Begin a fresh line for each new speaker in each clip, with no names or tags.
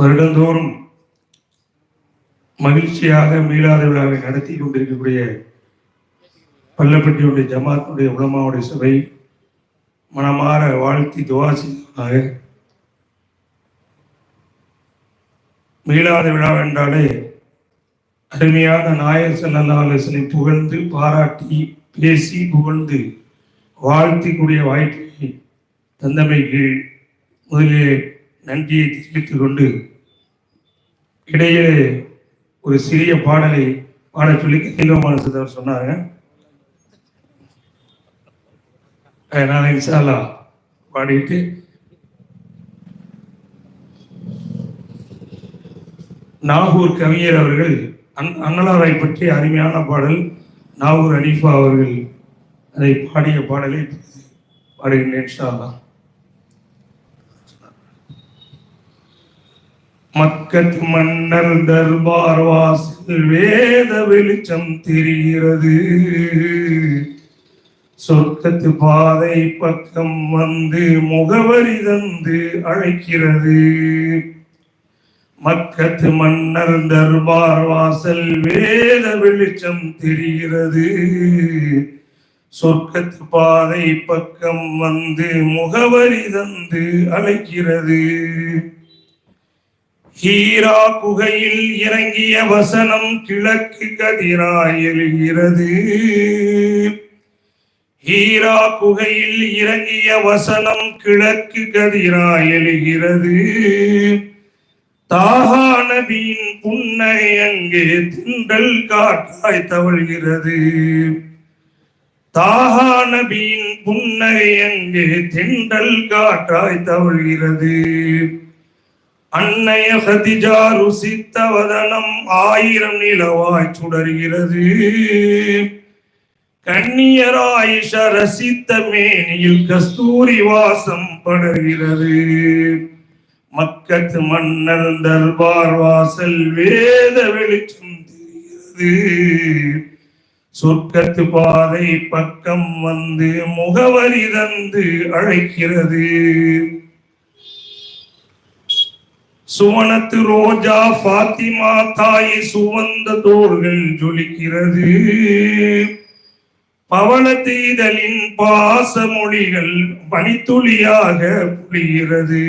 வருடந்தோறும் மகிழ்ச்சியாக மீளாத விழாவை நடத்தி கொண்டிருக்கக்கூடிய பள்ளப்பட்டியுடைய ஜமாத்துடைய உலமாவுடைய சபை மனமாற வாழ்த்தி துவா மீளாத விழா என்றாலே அருமையான நாயர் செல்லல்லாசனை புகழ்ந்து பாராட்டி பேசி புகழ்ந்து வாழ்த்திக்கூடிய வாய்ப்பை தந்தமைக்கு முதலிலே நன்றியை தெரிவித்துக் கொண்டு இடையிலே ஒரு சிறிய பாடலை பாட சொல்லி கதிலமான சிதர் சொன்னாங்க அதனால பாடிட்டு நாகூர் கவிஞர் அவர்கள் அன் அன்னலாரை பற்றி அருமையான பாடல் நாகூர் அனிஃபா அவர்கள் அதை பாடிய பாடலை பாடுகின்றேன் இன்ஷா மக்கத் மக்கத்து மன்னர் தர்பார் வாசல் வேத வெளிச்சம் தெரிகிறது. சொர்க்கத்து பாதை பக்கம் வந்து முகவரி தந்து அழைக்கிறது. மக்கத்து மன்னர் தர்பார் வாசல் வேத வெளிச்சம் தெரிகிறது. சொர்க்கத்து பாதை பக்கம் வந்து முகவரி தந்து அழைக்கிறது. ஹீரா குகையில் இறங்கிய வசனம் கிழக்கு கதிராய் எழுகிறது ஹீரா குகையில் இறங்கிய வசனம் கிழக்கு கதிராய் எழுகிறது தாகா நபியின் புன்னை அங்கே திண்டல் காட்டாய் தவழ்கிறது. தாகா நபியின் புன்னகை அங்கே திண்டல் காட்டாய் தவழ்கிறது. அன்னைய ஹதிஜா ருசித்த வதனம் ஆயிரம் நிலவாய் சுடர்கிறது. கண்ணியராயிஷ ரசித்த மேனியில் கஸ்தூரி வாசம் படர்கிறது. மக்கத்து மன்னர் தர்பார் வாசல் வேத வெளிச்சம் தெரிகிறது. சொர்க்கத்து பாதை பக்கம் வந்து முகவரி தந்து அழைக்கிறது. சுவனத்து ரோஜா பாத்திமா தாய் சுவந்த தோள்கள் ஜொலிக்கிறது. பவள தீதலின் பாச மொழிகள் பனித்துளியாக புரிகிறது.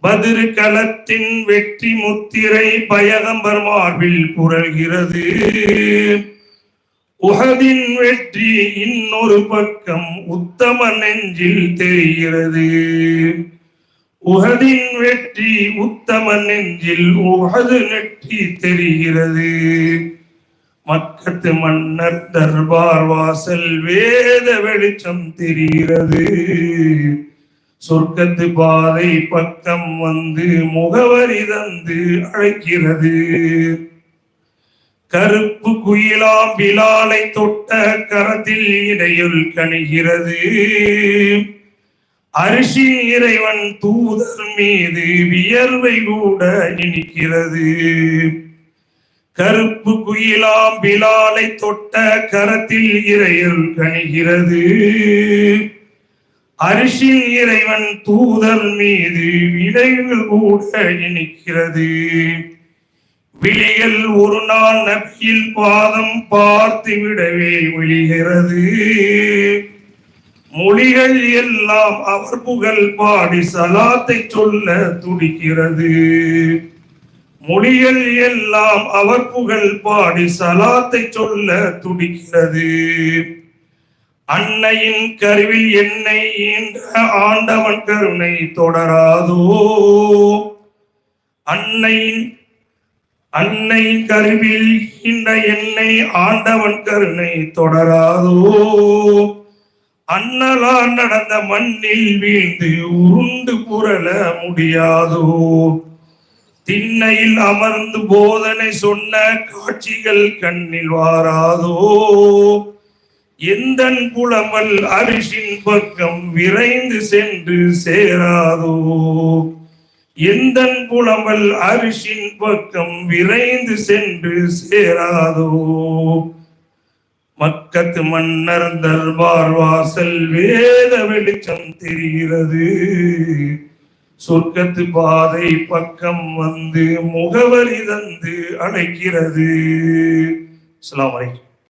பதிரு களத்தின் வெற்றி முத்திரை பயகம்பர் மார்பில் புரள்கிறது. உகதின் வெற்றி இன்னொரு பக்கம் உத்தம நெஞ்சில் தெரிகிறது உகதின் வெற்றி உத்தம நெஞ்சில் உகது நெற்றி தெரிகிறது. மக்கத்து மன்னர் தர்பார் வாசல் வேத வெளிச்சம் தெரிகிறது. சொர்க்கத்து பாதை பக்கம் வந்து முகவரி தந்து அழைக்கிறது. கருப்பு குயிலா பிலாலை தொட்ட கரத்தில் இடையுள் கணிகிறது அரிசின் இறைவன் தூதர் மீது வியர்வை கூட இனிக்கிறது. கருப்பு குயிலாம் பிலாலை தொட்ட கரத்தில் இறையல் கணிகிறது அரிசின் இறைவன் தூதர் மீது விளைவுகள் கூட இனிக்கிறது. விழிகள் ஒரு நாள் நபியில் பாதம் பார்த்து விடவே விழிகிறது. மொழிகள் எல்லாம் அவர் புகழ் பாடி சலாத்தை சொல்ல துடிக்கிறது. மொழிகள் எல்லாம் அவர் புகழ் பாடி சலாத்தை சொல்ல துடிக்கிறது. அன்னையின் கருவில் என்னை ஈன்ற ஆண்டவன் கருணை தொடராதோ. அன்னையின் அன்னை கருவில் ஈன்ற என்னை ஆண்டவன் கருணை தொடராதோ. அன்னலார் நடந்த மண்ணில் வீழ்ந்து உருண்டு புரள முடியாதோ? திண்ணையில் அமர்ந்து போதனை சொன்ன காட்சிகள் கண்ணில் வாராதோ? எந்தன் புலமல் அரிசின் பக்கம் விரைந்து சென்று சேராதோ? எந்தன் புலமல் அரிசின் பக்கம் விரைந்து சென்று சேராதோ? மக்கத்து மன்னர் தர்பார் வாசல் வேத வெளிச்சம் தெரிகிறது. சொர்க்கத்து பாதை பக்கம் வந்து முகவரி தந்து அழைக்கிறது அஸ்ஸலாமு அலைக்கும்.